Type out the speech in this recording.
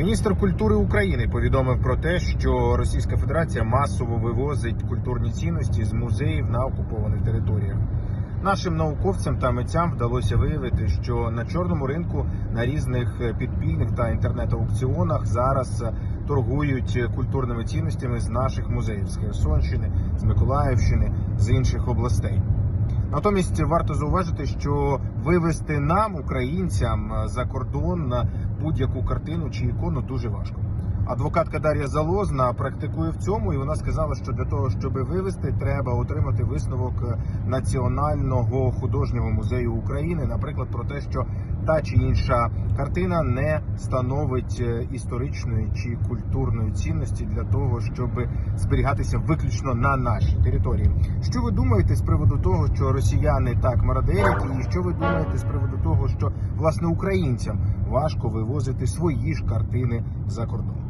Міністр культури України повідомив про те, що Російська Федерація масово вивозить культурні цінності з музеїв на окупованих територіях. Нашим науковцям та митцям вдалося виявити, що на чорному ринку на різних підпільних та інтернет-аукціонах зараз торгують культурними цінностями з наших музеїв з Херсонщини, з Миколаївщини, з інших областей. Натомість варто зауважити, що вивести нам, українцям, е, за кордон е, будь-яку картину чи ікону дуже важко. Адвокатка Дар'я Залозна практикує в цьому, і вона сказала, що для того, щоб вивести, треба отримати висновок е, Національного художнього музею України, наприклад, про те, що та чи інша картина не становить е, історичної чи культурної цінності для того, щоб зберігатися виключно на нашій території. Що ви думаєте з приводу того, що росіяни так мародерять, і що ви думаєте з приводу того, що власне українцям важко вивозити свої ж картини за кордон?